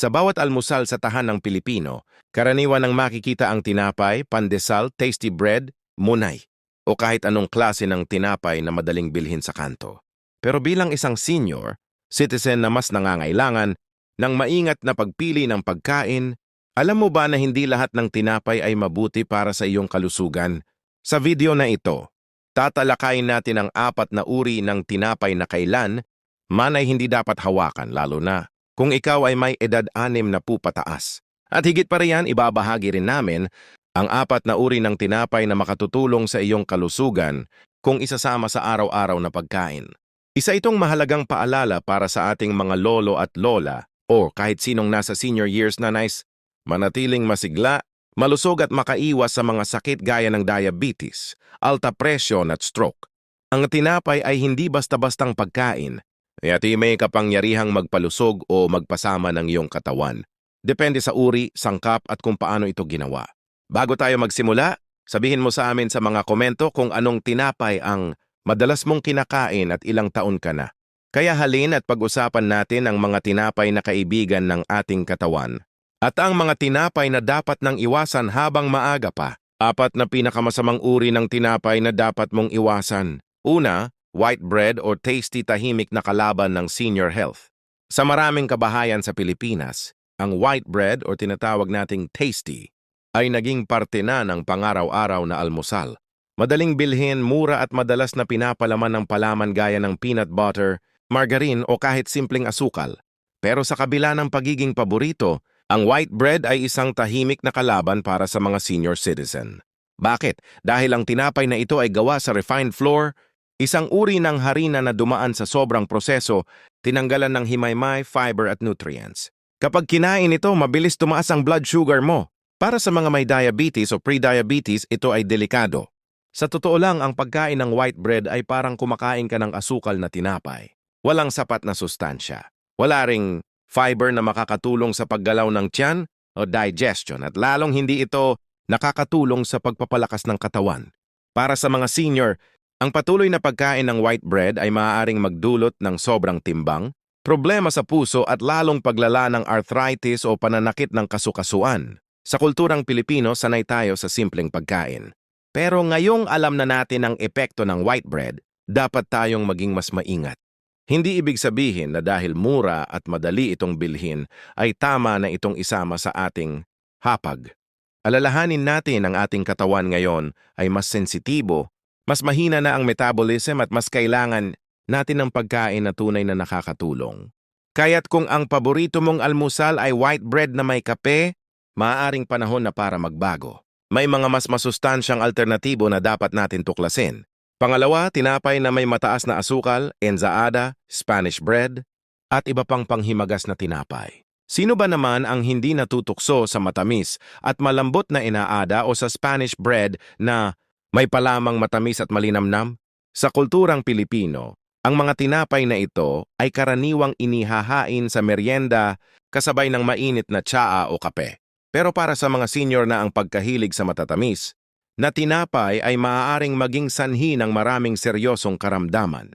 Sa bawat almusal sa tahanang Pilipino, karaniwan ang makikita ang tinapay, pandesal, tasty bread, munay, o kahit anong klase ng tinapay na madaling bilhin sa kanto. Pero bilang isang senior, citizen na mas nangangailangan ng maingat na pagpili ng pagkain, alam mo ba na hindi lahat ng tinapay ay mabuti para sa iyong kalusugan? Sa video na ito, tatalakayin natin ang apat na uri ng tinapay na kailan man ay hindi dapat hawakan lalo na kung ikaw ay may edad anim na po pataas. At higit pa riyan, ibabahagi rin namin ang apat na uri ng tinapay na makatutulong sa iyong kalusugan kung isasama sa araw-araw na pagkain. Isa itong mahalagang paalala para sa ating mga lolo at lola o kahit sinong nasa senior years na nais manatiling masigla, malusog at makaiwas sa mga sakit gaya ng diabetes, alta presyon at stroke. Ang tinapay ay hindi basta-bastang pagkain, at may kapangyarihang magpalusog o magpasama ng iyong katawan. Depende sa uri, sangkap at kung paano ito ginawa. Bago tayo magsimula, sabihin mo sa amin sa mga komento kung anong tinapay ang madalas mong kinakain at ilang taon ka na. Kaya halin at pag-usapan natin ang mga tinapay na kaibigan ng ating katawan. At ang mga tinapay na dapat nang iwasan habang maaga pa. Apat na pinakamasamang uri ng tinapay na dapat mong iwasan. Una, white bread or tasty tahimik na kalaban ng senior health. Sa maraming kabahayan sa Pilipinas, ang white bread o tinatawag nating tasty ay naging parte na ng pangaraw-araw na almusal. Madaling bilhin, mura at madalas na pinapalaman ng palaman gaya ng peanut butter, margarine o kahit simpleng asukal. Pero sa kabila ng pagiging paborito, ang white bread ay isang tahimik na kalaban para sa mga senior citizen. Bakit? Dahil ang tinapay na ito ay gawa sa refined flour, isang uri ng harina na dumaan sa sobrang proseso, tinanggalan ng himaymay, fiber at nutrients. Kapag kinain ito, mabilis tumaas ang blood sugar mo. Para sa mga may diabetes o pre-diabetes, ito ay delikado. Sa totoo lang, ang pagkain ng white bread ay parang kumakain ka ng asukal na tinapay. Walang sapat na sustansya. Wala ring fiber na makakatulong sa paggalaw ng tiyan o digestion at lalong hindi ito nakakatulong sa pagpapalakas ng katawan. Para sa mga senior, ang patuloy na pagkain ng white bread ay maaaring magdulot ng sobrang timbang, problema sa puso at lalong paglala ng arthritis o pananakit ng kasukasuan. Sa kulturang Pilipino, sanay tayo sa simpleng pagkain. Pero ngayong alam na natin ang epekto ng white bread, dapat tayong maging mas maingat. Hindi ibig sabihin na dahil mura at madali itong bilhin ay tama na itong isama sa ating hapag. Alalahanin natin ang ating katawan ngayon ay mas sensitibo, mas mahina na ang metabolism at mas kailangan natin ng pagkain na tunay na nakakatulong. Kaya't kung ang paborito mong almusal ay white bread na may kape, maaaring panahon na para magbago. May mga mas masustansyang alternatibo na dapat natin tuklasin. Pangalawa, tinapay na may mataas na asukal, enzaada, Spanish bread, at iba pang panghimagas na tinapay. Sino ba naman ang hindi natutukso sa matamis at malambot na inaada o sa Spanish bread na may palamang matamis at malinamnam? Sa kulturang Pilipino, ang mga tinapay na ito ay karaniwang inihahain sa merienda kasabay ng mainit na tsaa o kape. Pero para sa mga senior na ang pagkahilig sa matatamis, na tinapay ay maaaring maging sanhi ng maraming seryosong karamdaman.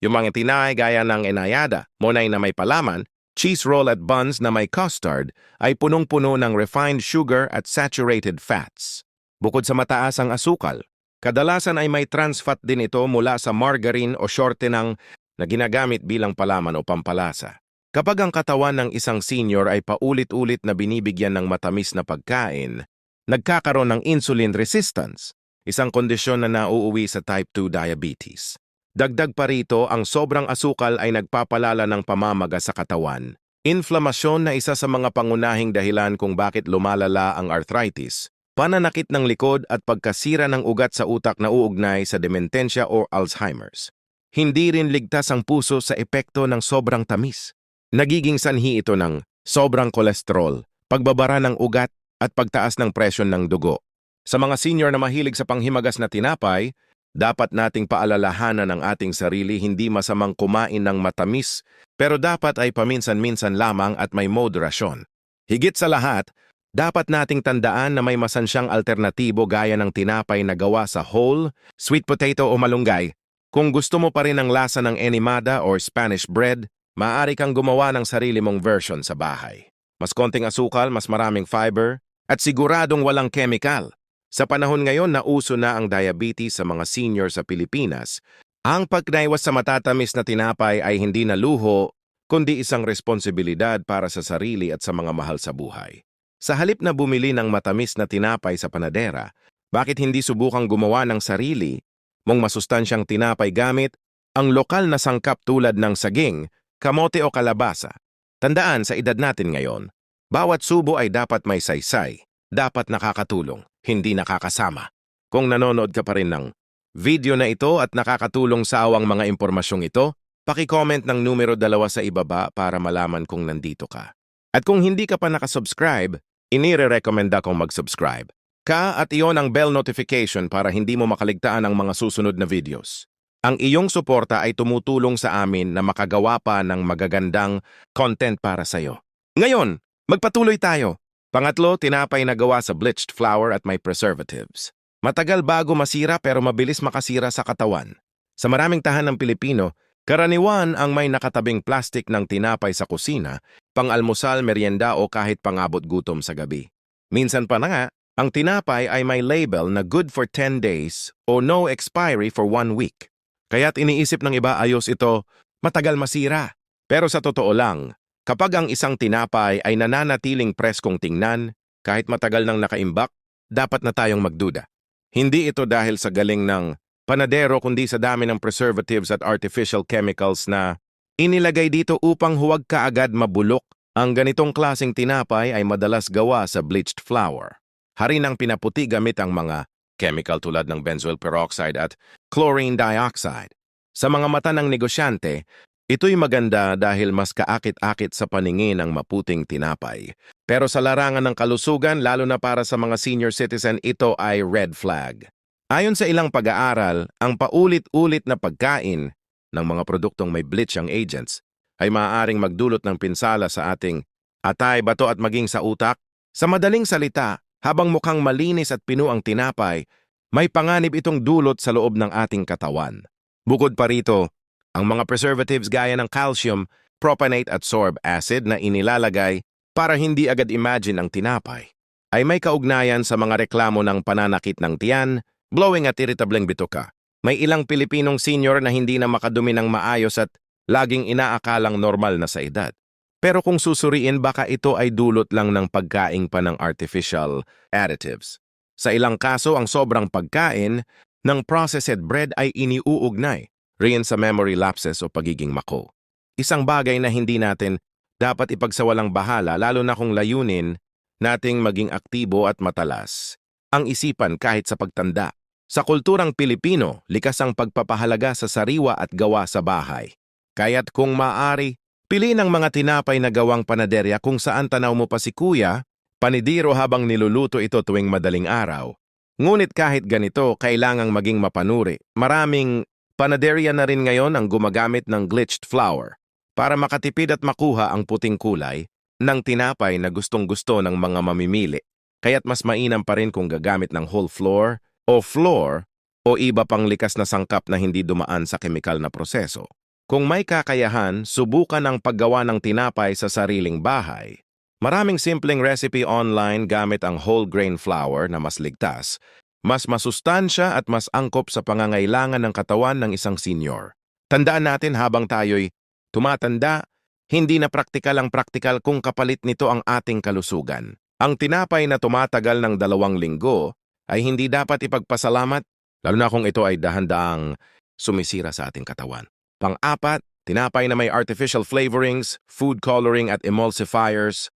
Yung mga tinay gaya ng enayada, monay na may palaman, cheese roll at buns na may custard ay punong-puno ng refined sugar at saturated fats. Bukod sa mataas ang asukal, kadalasan ay may trans fat din ito mula sa margarine o shortenang na ginagamit bilang palaman o pampalasa. Kapag ang katawan ng isang senior ay paulit-ulit na binibigyan ng matamis na pagkain, nagkakaroon ng insulin resistance, isang kondisyon na nauuwi sa type 2 diabetes. Dagdag pa rito, ang sobrang asukal ay nagpapalala ng pamamaga sa katawan. Inflamasyon na isa sa mga pangunahing dahilan kung bakit lumalala ang arthritis, pananakit ng likod at pagkasira ng ugat sa utak na uugnay sa dementensya o Alzheimer's. Hindi rin ligtas ang puso sa epekto ng sobrang tamis. Nagiging sanhi ito ng sobrang kolesterol, pagbabara ng ugat at pagtaas ng presyon ng dugo. Sa mga senior na mahilig sa panghimagas na tinapay, dapat nating paalalahanan ang ating sarili hindi masamang kumain ng matamis pero dapat ay paminsan-minsan lamang at may moderasyon. Higit sa lahat, dapat nating tandaan na may masansyang alternatibo gaya ng tinapay na gawa sa whole, sweet potato o malunggay. Kung gusto mo pa rin ang lasa ng enimada or Spanish bread, maaari kang gumawa ng sarili mong version sa bahay. mas konting asukal, mas maraming fiber, at siguradong walang chemical. Sa panahon ngayon na uso na ang diabetes sa mga senior sa Pilipinas, ang pagkaiwas sa matatamis na tinapay ay hindi na luho, kundi isang responsibilidad para sa sarili at sa mga mahal sa buhay. Sa halip na bumili ng matamis na tinapay sa panadera, bakit hindi subukang gumawa ng sarili mong masustansyang tinapay gamit ang lokal na sangkap tulad ng saging, kamote o kalabasa? Tandaan sa edad natin ngayon, bawat subo ay dapat may saysay, dapat nakakatulong, hindi nakakasama. Kung nanonood ka pa rin ng video na ito at nakakatulong sa awang mga impormasyong ito, paki-comment ng numero dalawa sa ibaba para malaman kung nandito ka. At kung hindi ka pa nakasubscribe, inire-recommenda kong mag-subscribe. Ka at iyon ang bell notification para hindi mo makaligtaan ang mga susunod na videos. Ang iyong suporta ay tumutulong sa amin na makagawa pa ng magagandang content para sa'yo. Ngayon, magpatuloy tayo. Pangatlo, tinapay na gawa sa bleached flour at may preservatives. Matagal bago masira pero mabilis makasira sa katawan. Sa maraming tahanang Pilipino, karaniwan ang may nakatabing plastic ng tinapay sa kusina, pang-almusal, merienda o kahit pangabot gutom sa gabi. Minsan pa na nga, ang tinapay ay may label na good for 10 days o no expiry for 1 week. Kaya't iniisip ng iba ayos ito, matagal masira. Pero sa totoo lang, kapag ang isang tinapay ay nananatiling preskong tingnan, kahit matagal nang nakaimbak, dapat na tayong magduda. Hindi ito dahil sa galing ng panadero kundi sa dami ng preservatives at artificial chemicals na inilagay dito upang huwag kaagad mabulok. Ang ganitong klasing tinapay ay madalas gawa sa bleached flour. Hari ng pinaputi gamit ang mga chemical tulad ng benzoyl peroxide at chlorine dioxide. Sa mga mata ng negosyante, ito'y maganda dahil mas kaakit-akit sa paningin ang maputing tinapay. Pero sa larangan ng kalusugan, lalo na para sa mga senior citizen, ito ay red flag. Ayon sa ilang pag-aaral, ang paulit-ulit na pagkain ng mga produktong may bleaching agents ay maaaring magdulot ng pinsala sa ating atay, bato at maging sa utak. Sa madaling salita, habang mukhang malinis at pino ang tinapay, may panganib itong dulot sa loob ng ating katawan. Bukod pa rito, ang mga preservatives gaya ng calcium, propanate at sorb acid na inilalagay para hindi agad imagine ang tinapay, ay may kaugnayan sa mga reklamo ng pananakit ng tiyan, blowing at irritableng bituka. May ilang Pilipinong senior na hindi na makadumi ng maayos at laging inaakalang normal na sa edad. Pero kung susuriin baka ito ay dulot lang ng pagkaing pa ng artificial additives. Sa ilang kaso, ang sobrang pagkain ng processed bread ay iniuugnay riyan sa memory lapses o pagiging mako. Isang bagay na hindi natin dapat ipagsawalang bahala lalo na kung layunin nating maging aktibo at matalas. Ang isipan kahit sa pagtanda. Sa kulturang Pilipino, likas ang pagpapahalaga sa sariwa at gawa sa bahay. Kaya't kung maari, Pili ng mga tinapay na gawang panaderya kung saan tanaw mo pa si kuya, panidiro habang niluluto ito tuwing madaling araw. Ngunit kahit ganito, kailangang maging mapanuri. Maraming panaderya na rin ngayon ang gumagamit ng glitched flour para makatipid at makuha ang puting kulay ng tinapay na gustong-gusto ng mga mamimili. Kaya't mas mainam pa rin kung gagamit ng whole flour o flour o iba pang likas na sangkap na hindi dumaan sa kemikal na proseso. Kung may kakayahan, subukan ang paggawa ng tinapay sa sariling bahay. Maraming simpleng recipe online gamit ang whole grain flour na mas ligtas, mas masustansya at mas angkop sa pangangailangan ng katawan ng isang senior. Tandaan natin habang tayo'y tumatanda, hindi na praktikal ang praktikal kung kapalit nito ang ating kalusugan. Ang tinapay na tumatagal ng dalawang linggo ay hindi dapat ipagpasalamat, lalo na kung ito ay dahan-daang sumisira sa ating katawan. Pang-apat, tinapay na may artificial flavorings, food coloring at emulsifiers.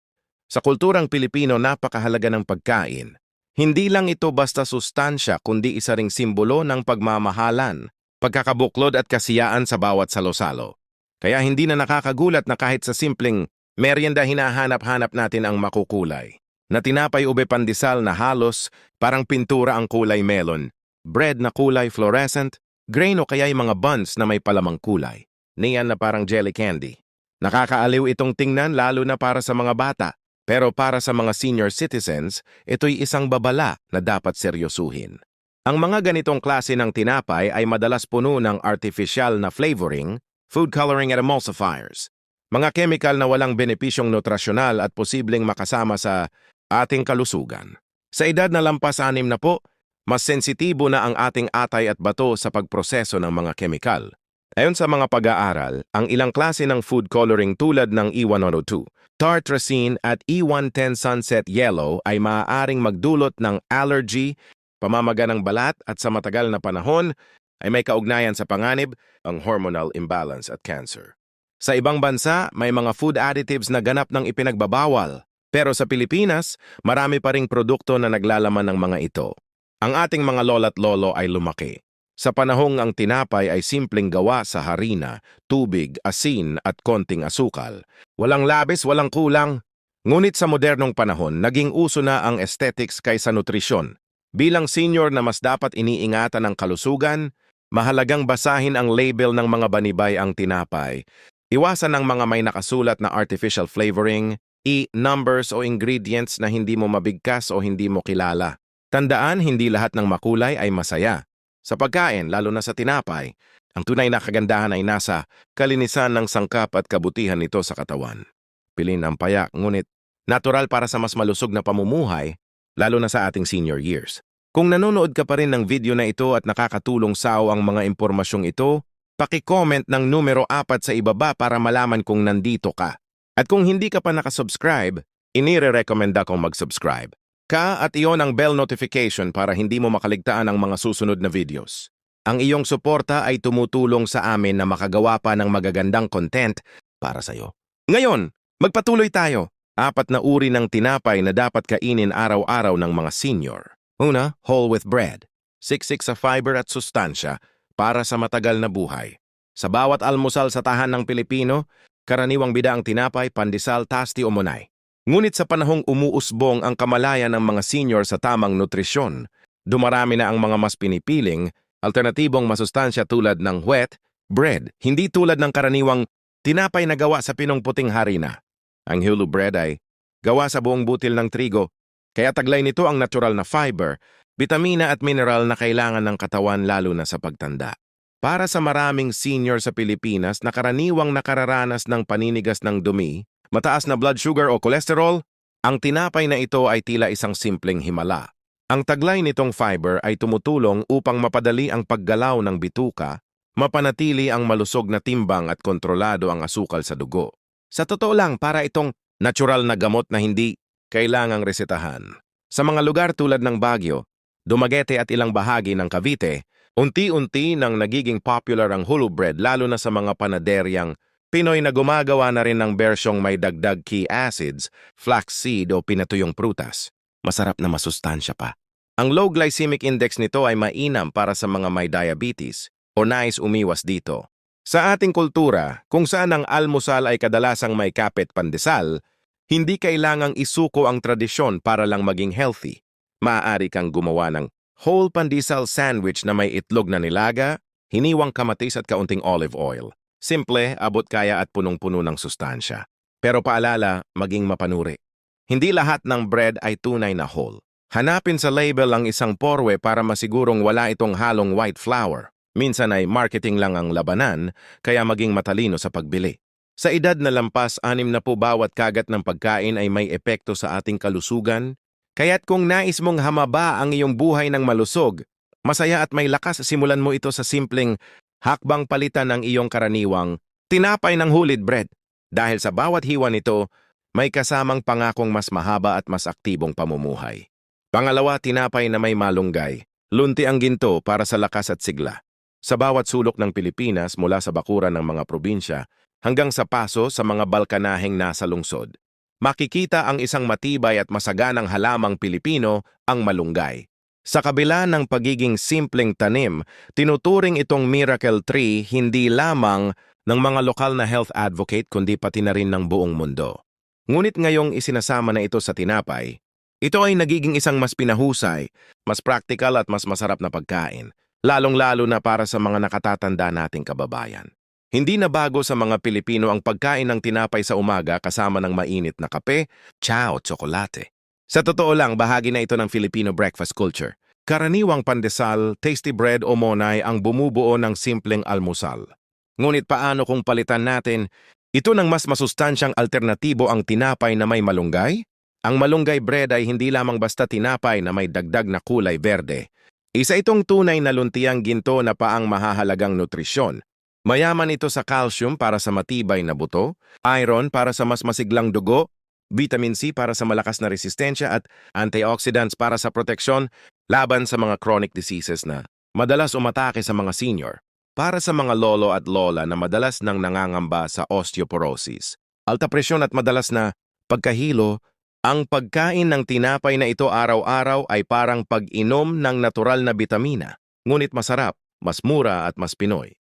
Sa kulturang Pilipino, napakahalaga ng pagkain. Hindi lang ito basta sustansya kundi isa ring simbolo ng pagmamahalan, pagkakabuklod at kasiyaan sa bawat salo-salo. Kaya hindi na nakakagulat na kahit sa simpleng merienda hinahanap-hanap natin ang makukulay. Na tinapay ube pandesal na halos parang pintura ang kulay melon, bread na kulay fluorescent, Grain o kaya'y mga buns na may palamang kulay. Niyan na parang jelly candy. Nakakaaliw itong tingnan lalo na para sa mga bata. Pero para sa mga senior citizens, ito'y isang babala na dapat seryosuhin. Ang mga ganitong klase ng tinapay ay madalas puno ng artificial na flavoring, food coloring at emulsifiers. Mga chemical na walang benepisyong nutrasyonal at posibleng makasama sa ating kalusugan. Sa edad na lampas anim na po, mas sensitibo na ang ating atay at bato sa pagproseso ng mga chemical. Ayon sa mga pag-aaral, ang ilang klase ng food coloring tulad ng E102, tartrazine at E110 sunset yellow ay maaaring magdulot ng allergy, pamamaga ng balat at sa matagal na panahon ay may kaugnayan sa panganib, ang hormonal imbalance at cancer. Sa ibang bansa, may mga food additives na ganap ng ipinagbabawal. Pero sa Pilipinas, marami pa ring produkto na naglalaman ng mga ito. Ang ating mga lola't lolo ay lumaki. Sa panahong ang tinapay ay simpleng gawa sa harina, tubig, asin at konting asukal. Walang labis, walang kulang. Ngunit sa modernong panahon, naging uso na ang aesthetics kaysa nutrisyon. Bilang senior na mas dapat iniingatan ang kalusugan, mahalagang basahin ang label ng mga banibay ang tinapay. Iwasan ang mga may nakasulat na artificial flavoring, e-numbers o ingredients na hindi mo mabigkas o hindi mo kilala. Tandaan, hindi lahat ng makulay ay masaya. Sa pagkain, lalo na sa tinapay, ang tunay na kagandahan ay nasa kalinisan ng sangkap at kabutihan nito sa katawan. Pilin ang payak, ngunit natural para sa mas malusog na pamumuhay, lalo na sa ating senior years. Kung nanonood ka pa rin ng video na ito at nakakatulong sa ang mga impormasyong ito, paki-comment ng numero 4 sa ibaba para malaman kung nandito ka. At kung hindi ka pa nakasubscribe, inire-recommenda kong mag-subscribe ka at iyon ang bell notification para hindi mo makaligtaan ang mga susunod na videos. Ang iyong suporta ay tumutulong sa amin na makagawa pa ng magagandang content para sa iyo. Ngayon, magpatuloy tayo. Apat na uri ng tinapay na dapat kainin araw-araw ng mga senior. Una, whole with bread. Siksik sa fiber at sustansya para sa matagal na buhay. Sa bawat almusal sa tahan ng Pilipino, karaniwang bida ang tinapay, pandesal, tasti o monay. Ngunit sa panahong umuusbong ang kamalayan ng mga senior sa tamang nutrisyon, dumarami na ang mga mas pinipiling, alternatibong masustansya tulad ng wheat, bread, hindi tulad ng karaniwang tinapay na gawa sa pinong puting harina. Ang hulu bread ay gawa sa buong butil ng trigo, kaya taglay nito ang natural na fiber, bitamina at mineral na kailangan ng katawan lalo na sa pagtanda. Para sa maraming senior sa Pilipinas na karaniwang nakararanas ng paninigas ng dumi, mataas na blood sugar o cholesterol, ang tinapay na ito ay tila isang simpleng himala. Ang taglay nitong fiber ay tumutulong upang mapadali ang paggalaw ng bituka, mapanatili ang malusog na timbang at kontrolado ang asukal sa dugo. Sa totoo lang, para itong natural na gamot na hindi kailangang resetahan. Sa mga lugar tulad ng Baguio, Dumaguete at ilang bahagi ng Cavite, unti-unti nang nagiging popular ang hulu bread lalo na sa mga panaderyang Pinoy na gumagawa na rin ng bersyong may dagdag key acids, flaxseed o pinatuyong prutas. Masarap na masustansya pa. Ang low glycemic index nito ay mainam para sa mga may diabetes o nais umiwas dito. Sa ating kultura, kung saan ang almusal ay kadalasang may kapit pandesal, hindi kailangang isuko ang tradisyon para lang maging healthy. Maaari kang gumawa ng whole pandesal sandwich na may itlog na nilaga, hiniwang kamatis at kaunting olive oil. Simple, abot kaya at punong-puno ng sustansya. Pero paalala, maging mapanuri. Hindi lahat ng bread ay tunay na whole. Hanapin sa label ang isang porwe para masigurong wala itong halong white flour. Minsan ay marketing lang ang labanan, kaya maging matalino sa pagbili. Sa edad na lampas, anim na po bawat kagat ng pagkain ay may epekto sa ating kalusugan, kaya't kung nais mong hamaba ang iyong buhay ng malusog, masaya at may lakas simulan mo ito sa simpleng hakbang palitan ng iyong karaniwang tinapay ng hulid bread. Dahil sa bawat hiwa nito, may kasamang pangakong mas mahaba at mas aktibong pamumuhay. Pangalawa, tinapay na may malunggay. Lunti ang ginto para sa lakas at sigla. Sa bawat sulok ng Pilipinas mula sa bakuran ng mga probinsya hanggang sa paso sa mga balkanaheng nasa lungsod, makikita ang isang matibay at masaganang halamang Pilipino, ang malunggay. Sa kabila ng pagiging simpleng tanim, tinuturing itong miracle tree hindi lamang ng mga lokal na health advocate kundi pati na rin ng buong mundo. Ngunit ngayong isinasama na ito sa tinapay, ito ay nagiging isang mas pinahusay, mas practical at mas masarap na pagkain lalong-lalo na para sa mga nakatatanda nating kababayan. Hindi na bago sa mga Pilipino ang pagkain ng tinapay sa umaga kasama ng mainit na kape, chow, tsokolate. Sa totoo lang, bahagi na ito ng Filipino breakfast culture. Karaniwang pandesal, tasty bread o monay ang bumubuo ng simpleng almusal. Ngunit paano kung palitan natin Ito ng mas masustansyang alternatibo ang tinapay na may malunggay? Ang malunggay bread ay hindi lamang basta tinapay na may dagdag na kulay berde. Isa itong tunay na luntiang ginto na paang mahahalagang nutrisyon. Mayaman ito sa calcium para sa matibay na buto, iron para sa mas masiglang dugo, vitamin C para sa malakas na resistensya at antioxidants para sa proteksyon laban sa mga chronic diseases na madalas umatake sa mga senior. Para sa mga lolo at lola na madalas nang nangangamba sa osteoporosis, alta presyon at madalas na pagkahilo, ang pagkain ng tinapay na ito araw-araw ay parang pag-inom ng natural na bitamina, ngunit masarap, mas mura at mas Pinoy.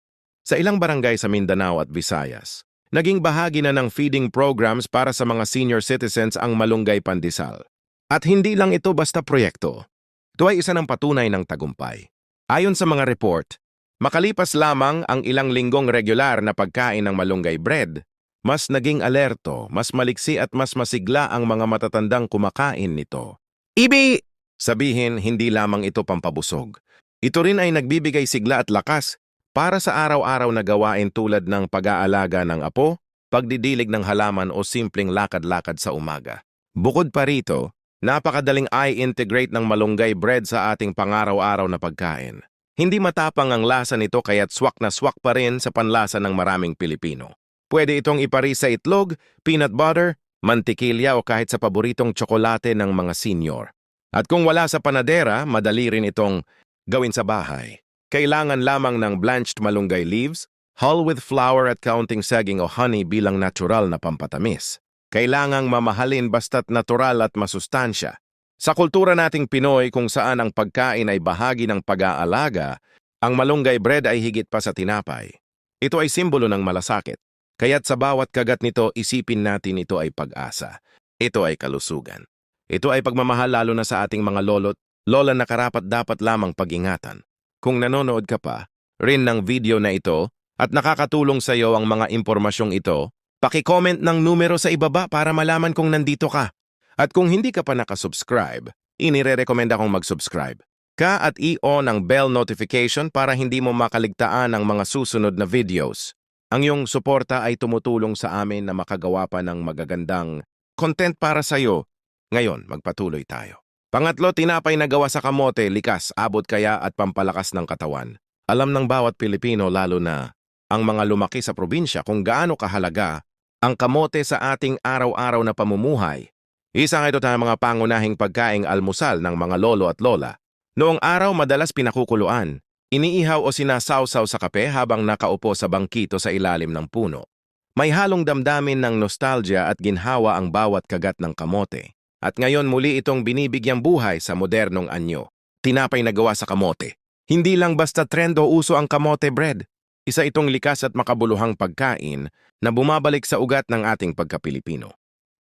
Sa ilang barangay sa Mindanao at Visayas, naging bahagi na ng feeding programs para sa mga senior citizens ang malunggay pandesal. At hindi lang ito basta proyekto. Ito ay isa ng patunay ng tagumpay. Ayon sa mga report, Makalipas lamang ang ilang linggong regular na pagkain ng malunggay bread, mas naging alerto, mas maliksi at mas masigla ang mga matatandang kumakain nito. Ibi! Sabihin, hindi lamang ito pampabusog. Ito rin ay nagbibigay sigla at lakas para sa araw-araw na gawain tulad ng pag-aalaga ng apo, pagdidilig ng halaman o simpleng lakad-lakad sa umaga. Bukod pa rito, napakadaling i-integrate ng malunggay bread sa ating pangaraw-araw na pagkain. Hindi matapang ang lasa nito kaya't swak na swak pa rin sa panlasa ng maraming Pilipino. Pwede itong ipari sa itlog, peanut butter, mantikilya o kahit sa paboritong tsokolate ng mga senior. At kung wala sa panadera, madali rin itong gawin sa bahay. Kailangan lamang ng blanched malunggay leaves, hull with flour at counting saging o honey bilang natural na pampatamis. Kailangang mamahalin basta't natural at masustansya. Sa kultura nating Pinoy kung saan ang pagkain ay bahagi ng pag-aalaga, ang malunggay bread ay higit pa sa tinapay. Ito ay simbolo ng malasakit, kaya't sa bawat kagat nito isipin natin ito ay pag-asa. Ito ay kalusugan. Ito ay pagmamahal lalo na sa ating mga lolo't lola na karapat dapat lamang pag-ingatan. Kung nanonood ka pa rin ng video na ito at nakakatulong sa iyo ang mga impormasyong ito, paki-comment ng numero sa ibaba para malaman kung nandito ka. At kung hindi ka pa nakasubscribe, inire-recommenda kong mag-subscribe ka at i-on ang bell notification para hindi mo makaligtaan ang mga susunod na videos. Ang iyong suporta ay tumutulong sa amin na makagawa pa ng magagandang content para sa iyo. Ngayon, magpatuloy tayo. Pangatlo, tinapay na gawa sa kamote, likas, abot kaya at pampalakas ng katawan. Alam ng bawat Pilipino lalo na ang mga lumaki sa probinsya kung gaano kahalaga ang kamote sa ating araw-araw na pamumuhay isa ito sa mga pangunahing pagkaing almusal ng mga lolo at lola. Noong araw madalas pinakukuluan, iniihaw o sinasawsaw sa kape habang nakaupo sa bangkito sa ilalim ng puno. May halong damdamin ng nostalgia at ginhawa ang bawat kagat ng kamote. At ngayon muli itong binibigyang buhay sa modernong anyo. Tinapay na gawa sa kamote. Hindi lang basta trend o uso ang kamote bread. Isa itong likas at makabuluhang pagkain na bumabalik sa ugat ng ating pagkapilipino.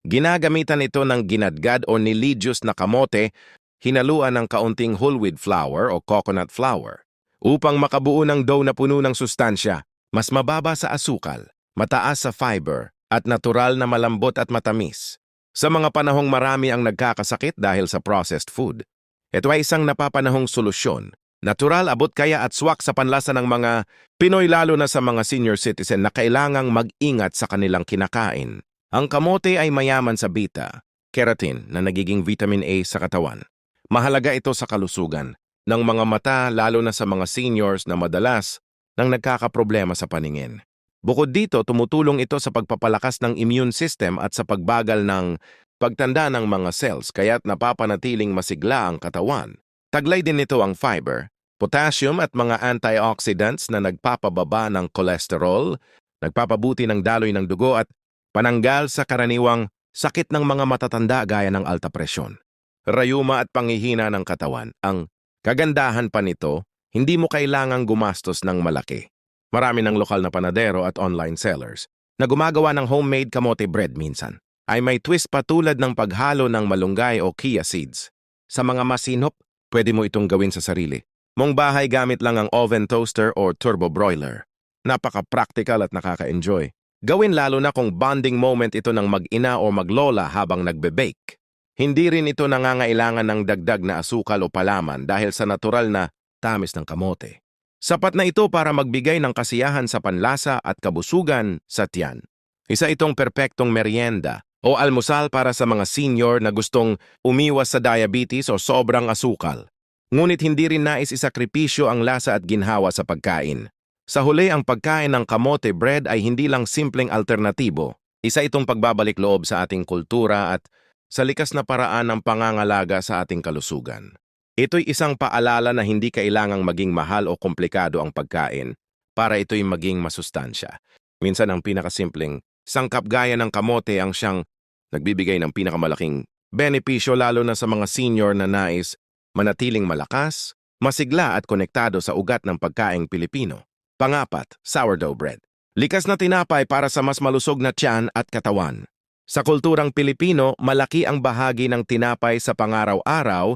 Ginagamitan ito ng ginadgad o nilidyos na kamote, hinaluan ng kaunting whole wheat flour o coconut flour upang makabuo ng dough na puno ng sustansya, mas mababa sa asukal, mataas sa fiber, at natural na malambot at matamis. Sa mga panahong marami ang nagkakasakit dahil sa processed food, ito ay isang napapanahong solusyon. Natural, abot kaya at swak sa panlasa ng mga Pinoy lalo na sa mga senior citizen na kailangang mag-ingat sa kanilang kinakain. Ang kamote ay mayaman sa beta, keratin na nagiging vitamin A sa katawan. Mahalaga ito sa kalusugan ng mga mata lalo na sa mga seniors na madalas nang nagkakaproblema sa paningin. Bukod dito, tumutulong ito sa pagpapalakas ng immune system at sa pagbagal ng pagtanda ng mga cells kaya't napapanatiling masigla ang katawan. Taglay din nito ang fiber, potassium at mga antioxidants na nagpapababa ng cholesterol, nagpapabuti ng daloy ng dugo at pananggal sa karaniwang sakit ng mga matatanda gaya ng alta presyon, rayuma at panghihina ng katawan. Ang kagandahan pa nito, hindi mo kailangang gumastos ng malaki. Marami ng lokal na panadero at online sellers na gumagawa ng homemade kamote bread minsan ay may twist pa tulad ng paghalo ng malunggay o chia seeds. Sa mga masinop, pwede mo itong gawin sa sarili. Mong bahay gamit lang ang oven toaster or turbo broiler. Napaka-practical at nakaka-enjoy. Gawin lalo na kung bonding moment ito ng mag-ina o maglola habang nagbe-bake. Hindi rin ito nangangailangan ng dagdag na asukal o palaman dahil sa natural na tamis ng kamote. Sapat na ito para magbigay ng kasiyahan sa panlasa at kabusugan sa tiyan. Isa itong perpektong merienda o almusal para sa mga senior na gustong umiwas sa diabetes o sobrang asukal. Ngunit hindi rin nais isakripisyo ang lasa at ginhawa sa pagkain. Sa huli, ang pagkain ng kamote bread ay hindi lang simpleng alternatibo. Isa itong pagbabalik loob sa ating kultura at sa likas na paraan ng pangangalaga sa ating kalusugan. Ito'y isang paalala na hindi kailangang maging mahal o komplikado ang pagkain para ito'y maging masustansya. Minsan ang pinakasimpleng sangkap gaya ng kamote ang siyang nagbibigay ng pinakamalaking benepisyo lalo na sa mga senior na nais manatiling malakas, masigla at konektado sa ugat ng pagkaing Pilipino. Pangapat, sourdough bread. Likas na tinapay para sa mas malusog na tiyan at katawan. Sa kulturang Pilipino, malaki ang bahagi ng tinapay sa pangaraw-araw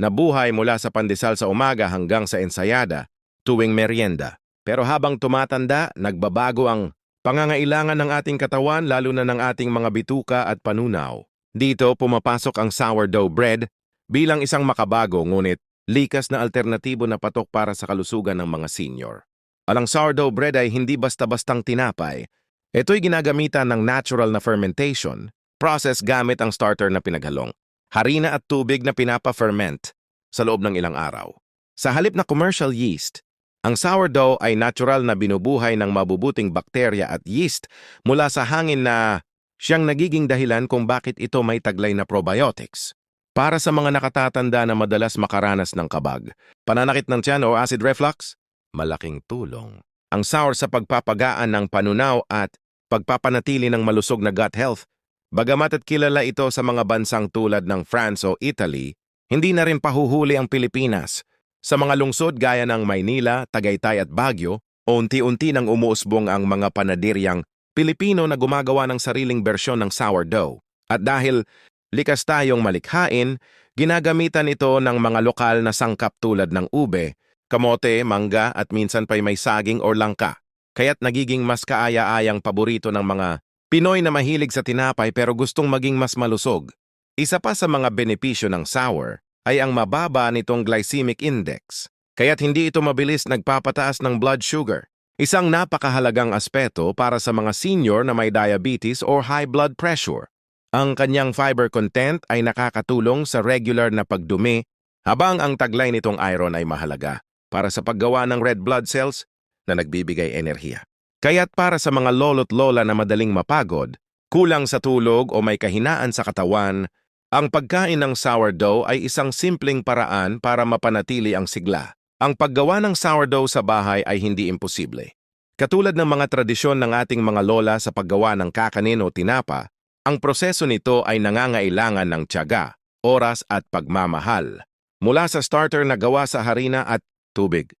na buhay mula sa pandesal sa umaga hanggang sa ensayada, tuwing merienda. Pero habang tumatanda, nagbabago ang pangangailangan ng ating katawan lalo na ng ating mga bituka at panunaw. Dito pumapasok ang sourdough bread bilang isang makabago ngunit likas na alternatibo na patok para sa kalusugan ng mga senior. Alang sourdough bread ay hindi basta-bastang tinapay. Ito'y ginagamitan ng natural na fermentation, process gamit ang starter na pinaghalong harina at tubig na pinapa-ferment sa loob ng ilang araw. Sa halip na commercial yeast, ang sourdough ay natural na binubuhay ng mabubuting bakterya at yeast mula sa hangin na siyang nagiging dahilan kung bakit ito may taglay na probiotics. Para sa mga nakatatanda na madalas makaranas ng kabag, pananakit ng tiyan o acid reflux, malaking tulong. Ang sour sa pagpapagaan ng panunaw at pagpapanatili ng malusog na gut health Bagamat at kilala ito sa mga bansang tulad ng France o Italy, hindi na rin pahuhuli ang Pilipinas. Sa mga lungsod gaya ng Maynila, Tagaytay at Baguio, unti-unti nang umuusbong ang mga panadiryang Pilipino na gumagawa ng sariling bersyon ng sourdough. At dahil likas tayong malikhain, ginagamitan ito ng mga lokal na sangkap tulad ng ube, kamote, mangga at minsan pa'y may saging or langka. Kaya't nagiging mas kaaya-ayang paborito ng mga Pinoy na mahilig sa tinapay pero gustong maging mas malusog. Isa pa sa mga benepisyo ng sour ay ang mababa nitong glycemic index, kaya't hindi ito mabilis nagpapataas ng blood sugar. Isang napakahalagang aspeto para sa mga senior na may diabetes or high blood pressure. Ang kanyang fiber content ay nakakatulong sa regular na pagdumi habang ang taglay nitong iron ay mahalaga para sa paggawa ng red blood cells na nagbibigay enerhiya. Kaya't para sa mga lolo't lola na madaling mapagod, kulang sa tulog o may kahinaan sa katawan, ang pagkain ng sourdough ay isang simpleng paraan para mapanatili ang sigla. Ang paggawa ng sourdough sa bahay ay hindi imposible. Katulad ng mga tradisyon ng ating mga lola sa paggawa ng kakanin o tinapa, ang proseso nito ay nangangailangan ng tiyaga, oras at pagmamahal. Mula sa starter na gawa sa harina at tubig,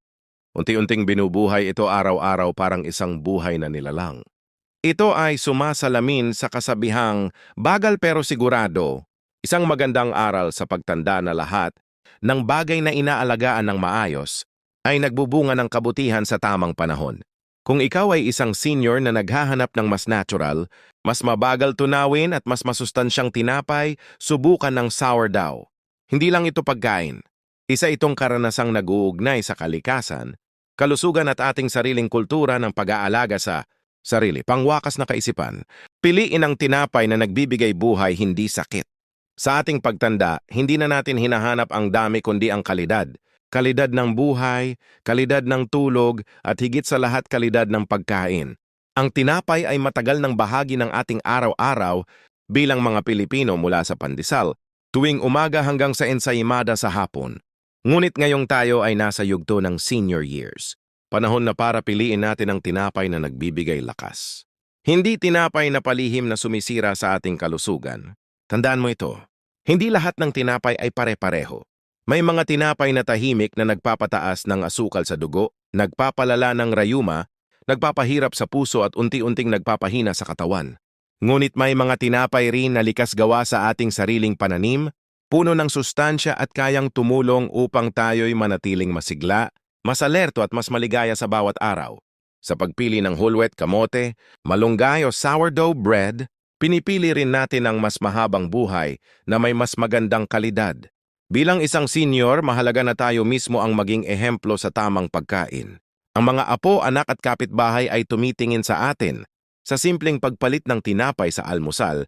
Unti-unting binubuhay ito araw-araw parang isang buhay na nilalang. Ito ay sumasalamin sa kasabihang bagal pero sigurado, isang magandang aral sa pagtanda na lahat ng bagay na inaalagaan ng maayos ay nagbubunga ng kabutihan sa tamang panahon. Kung ikaw ay isang senior na naghahanap ng mas natural, mas mabagal tunawin at mas masustansyang tinapay, subukan ng sourdough. Hindi lang ito pagkain. Isa itong karanasang nag-uugnay sa kalikasan kalusugan at ating sariling kultura ng pag-aalaga sa sarili, pangwakas na kaisipan. Piliin ang tinapay na nagbibigay buhay, hindi sakit. Sa ating pagtanda, hindi na natin hinahanap ang dami kundi ang kalidad. Kalidad ng buhay, kalidad ng tulog, at higit sa lahat kalidad ng pagkain. Ang tinapay ay matagal ng bahagi ng ating araw-araw bilang mga Pilipino mula sa pandesal, tuwing umaga hanggang sa ensayimada sa hapon. Ngunit ngayong tayo ay nasa yugto ng senior years. Panahon na para piliin natin ang tinapay na nagbibigay lakas. Hindi tinapay na palihim na sumisira sa ating kalusugan. Tandaan mo ito, hindi lahat ng tinapay ay pare-pareho. May mga tinapay na tahimik na nagpapataas ng asukal sa dugo, nagpapalala ng rayuma, nagpapahirap sa puso at unti-unting nagpapahina sa katawan. Ngunit may mga tinapay rin na likas gawa sa ating sariling pananim puno ng sustansya at kayang tumulong upang tayo'y manatiling masigla, mas alerto at mas maligaya sa bawat araw. Sa pagpili ng hulwet kamote, malunggay o sourdough bread, pinipili rin natin ang mas mahabang buhay na may mas magandang kalidad. Bilang isang senior, mahalaga na tayo mismo ang maging ehemplo sa tamang pagkain. Ang mga apo, anak at kapitbahay ay tumitingin sa atin Sa simpleng pagpalit ng tinapay sa almusal,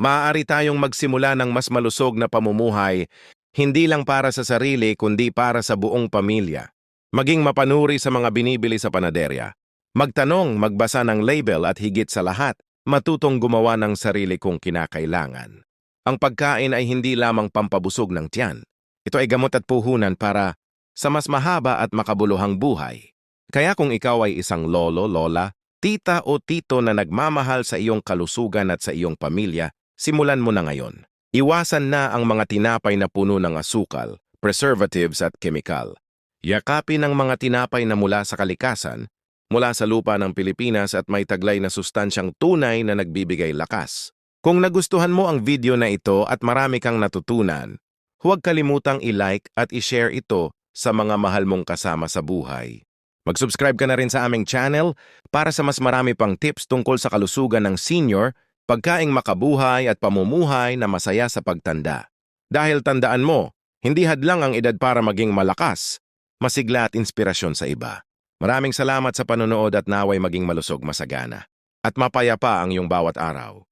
maaari tayong magsimula ng mas malusog na pamumuhay, hindi lang para sa sarili kundi para sa buong pamilya. Maging mapanuri sa mga binibili sa panaderya. Magtanong, magbasa ng label at higit sa lahat, matutong gumawa ng sarili kong kinakailangan. Ang pagkain ay hindi lamang pampabusog ng tiyan. Ito ay gamot at puhunan para sa mas mahaba at makabuluhang buhay. Kaya kung ikaw ay isang lolo, lola, tita o tito na nagmamahal sa iyong kalusugan at sa iyong pamilya, simulan mo na ngayon. Iwasan na ang mga tinapay na puno ng asukal, preservatives at kemikal. Yakapin ang mga tinapay na mula sa kalikasan, mula sa lupa ng Pilipinas at may taglay na sustansyang tunay na nagbibigay lakas. Kung nagustuhan mo ang video na ito at marami kang natutunan, huwag kalimutang i-like at i-share ito sa mga mahal mong kasama sa buhay. Mag-subscribe ka na rin sa aming channel para sa mas marami pang tips tungkol sa kalusugan ng senior, pagkaing makabuhay at pamumuhay na masaya sa pagtanda. Dahil tandaan mo, hindi hadlang ang edad para maging malakas, masigla at inspirasyon sa iba. Maraming salamat sa panonood at naway maging malusog masagana. At mapayapa ang iyong bawat araw.